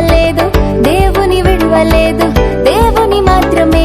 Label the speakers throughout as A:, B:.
A: విడవలేదు దేవుని విడవలేదు దేవుని మాత్రమే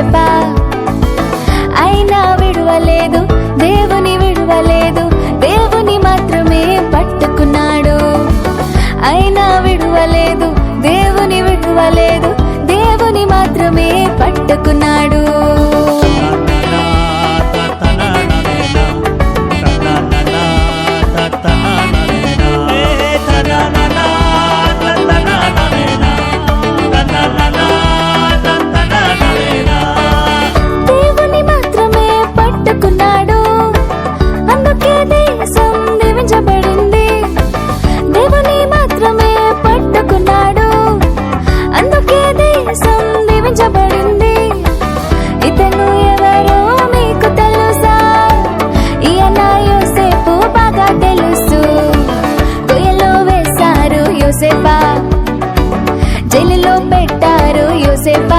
A: చెప్పా అయినా విడువలేదు దేవుని విడువలేదు దేవుని మాత్రమే పట్టుకున్నాడు. అయినా విడువలేదు దేవుని విడువలేదు దేవుని మాత్రమే యోసేపా జైలులో పెట్టారు యోసేపా